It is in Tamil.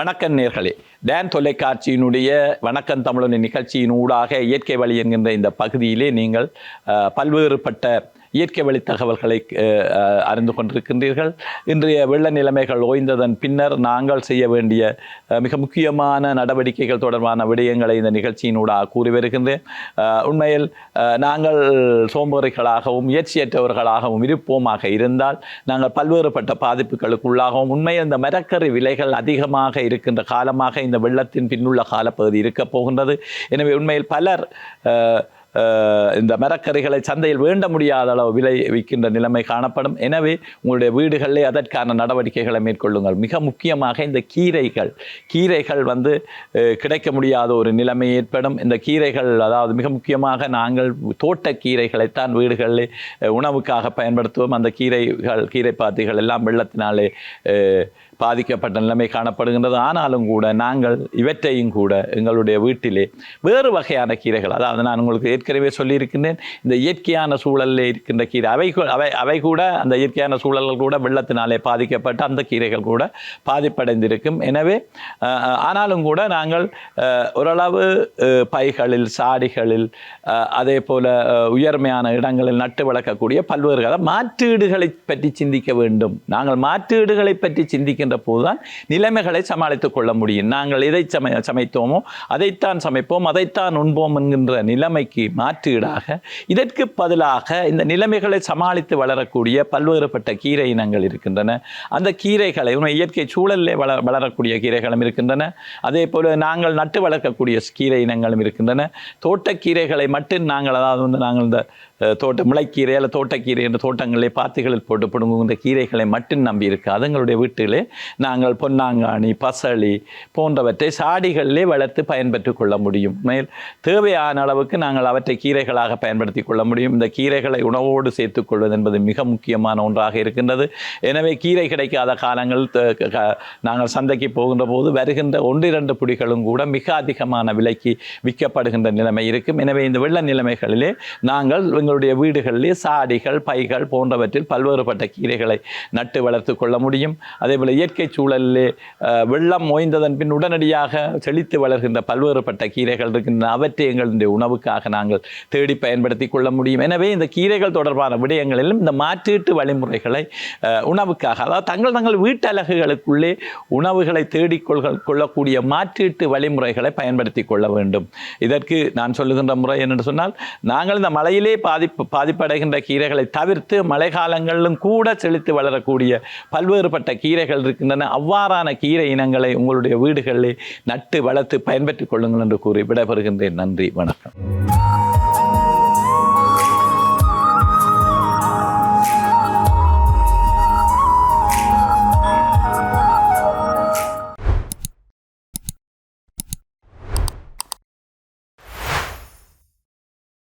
வணக்கம் நேர்களே. டேன் தொலைக்காட்சியினுடைய வணக்கம் தமிழன் நிகழ்ச்சியின் ஊடாக இயற்கை வழி என்கின்ற இந்த பகுதியிலே நீங்கள் பல்வேறுபட்ட இயற்கை வழி தகவல்களை அறிந்து கொண்டிருக்கின்றீர்கள். இன்றைய வெள்ள நிலைமைகள் ஓய்ந்ததன் பின்னர் நாங்கள் செய்ய வேண்டிய மிக முக்கியமான நடவடிக்கைகள் தொடர்பான விடயங்களை இந்த நிகழ்ச்சியினூடாக கூறி வருகின்றேன். உண்மையில் நாங்கள் சோம்பேறிகளாகவும் முயற்சியற்றவர்களாகவும் இருப்போமாக இருந்தால் நாங்கள் பல்வேறுபட்ட பாதிப்புகளுக்கு உள்ளாகவும் உண்மையில் இந்த மரக்கறி விலைகள் அதிகமாக இருக்கின்ற காலமாக இந்த வெள்ளத்தின் பின்னுள்ள காலப்பகுதி இருக்கப் போகின்றது. எனவே உண்மையில் பலர் இந்த மரக்கறிகளை சந்தையில் வேண்ட முடியாத அளவு விலை விற்கின்ற நிலைமை காணப்படும். எனவே உங்களுடைய வீடுகளிலே அதற்கான நடவடிக்கைகளை மேற்கொள்ளுங்கள். மிக முக்கியமாக இந்த கீரைகள். கீரைகள் வந்து கிடைக்க முடியாத ஒரு நிலைமை ஏற்படும். இந்த கீரைகள் அதாவது மிக முக்கியமாக நாங்கள் தோட்ட கீரைகளைத்தான் வீடுகளில் உணவுக்காக பயன்படுத்துவோம். அந்த கீரைகள் கீரை பாத்திகள் எல்லாம் வெள்ளத்தினாலே பாதிக்கப்பட்ட நிலைமை காணப்படுகின்றது. ஆனாலும் கூட நாங்கள் இவற்றையும் கூட எங்களுடைய வீட்டிலே வேறு வகையான கீரைகள் அதாவது நான் உங்களுக்கு ஏற்கனவே சொல்லியிருக்கின்றேன் இந்த இயற்கையான சூழலில் இருக்கின்ற கீரை அவை அவை அவை கூட அந்த இயற்கையான சூழல்கள் கூட வெள்ளத்தினாலே பாதிக்கப்பட்ட அந்த கீரைகள் கூட பாதிப்படைந்திருக்கும். எனவே ஆனாலும் கூட நாங்கள் ஓரளவு பைகளில் சாடிகளில் அதே போல் உயர்மையான இடங்களில் நட்டு வளர்க்கக்கூடிய பல்வேறு மாற்றீடுகளை பற்றி சிந்திக்க வேண்டும். நாங்கள் மாற்றீடுகளை பற்றி சிந்திக்கின்ற போதுதான் நிலைமைகளை சமாளித்துக் கொள்ள முடியும். நாங்கள் எதை சமை சமைத்தோமோ அதைத்தான் சமைப்போம் அதைத்தான் உண்போம் என்கின்ற நிலைமைக்கு மாற்றீடாக இதற்கு பதிலாக இந்த நிலைமைகளை சமாளித்து வளரக்கூடிய பல்வேறுபட்ட கீரை இனங்கள் இருக்கின்றன. அந்த கீரைகளை இயற்கை சூழலிலே வள வளரக்கூடிய கீரைகளும் இருக்கின்றன. அதே போல் நாங்கள் நட்டு வளர்க்கக்கூடிய கீரை இனங்களும் இருக்கின்றன. தோட்டக்கீரைகளை மட்டும் நாங்கள் அதாவது வந்து நாங்கள் இந்த தோட்ட முளைக்கீரை அல்ல தோட்டக்கீரை என்ற தோட்டங்களிலே பாத்திகளில் போட்டு பிடுங்குகின்ற கீரைகளை மட்டும் நம்பி இருக்காது அதுங்களுடைய வீட்டிலே நாங்கள் பொன்னாங்காணி பசளி போன்றவற்றை சாடிகளிலே வளர்த்து பயன்பெற்றுக் கொள்ள முடியும். மேல் தேவையான அளவுக்கு நாங்கள் அவற்றை கீரைகளாக பயன்படுத்தி கொள்ள முடியும். இந்த கீரைகளை உணவோடு சேர்த்துக் கொள்வது என்பது மிக முக்கியமான ஒன்றாக இருக்கின்றது. எனவே கீரை கிடைக்காத காலங்கள் க- நாங்கள் சந்தைக்கு போகின்ற போது வருகின்ற ஒன்றிரண்டு புடிகளும் கூட மிக அதிகமான விலைக்கு விற்கப்படுகின்ற நிலைமை இருக்கும். எனவே இந்த வெள்ள நிலைமைகளிலே நாங்கள் எங்களுடைய வீடுகளிலே சாடிகள் பைகள் போன்றவற்றில் பல்வேறுபட்ட கீரைகளை நட்டு வளர்த்து கொள்ள முடியும். அதேபோல் இயற்கை சூழலிலே வெள்ளம் ஓய்ந்ததன் பின் உடனடியாக செழித்து வளர்கின்ற பல்வேறுபட்ட கீரைகள் இருக்கின்றன. அவற்றை எங்களுடைய உணவுக்காக நாங்கள் தேடி பயன்படுத்தி கொள்ள முடியும். எனவே இந்த கீரைகள் தொடர்பான விடயங்களிலும் இந்த மாற்றீட்டு வழிமுறைகளை உணவுக்காக அதாவது தங்கள் தங்கள் வீட்டலகுகளுக்குள்ளே உணவுகளை தேடிக்கொள் கொள்ளக்கூடிய மாற்றீட்டு வழிமுறைகளை பயன்படுத்தி கொள்ள வேண்டும். இதற்கு நான் சொல்லுகின்ற முறை என்னென்று சொன்னால் நாங்கள் இந்த மழையிலே பாதிப்பு பாதிப்படைகின்ற கீரைகளை தவிர்த்து மழை காலங்களிலும் கூட செழித்து வளரக்கூடிய பல்வேறுபட்ட கீரைகள் இருக்கின்றன. அவ்வாறான கீரை இனங்களை உங்களுடைய வீடுகளில் நட்டு வளர்த்து பயன்பெற்றுக் கொள்ளுங்கள் என்று கூறி விடைபெறுகின்றேன். நன்றி வணக்கம்.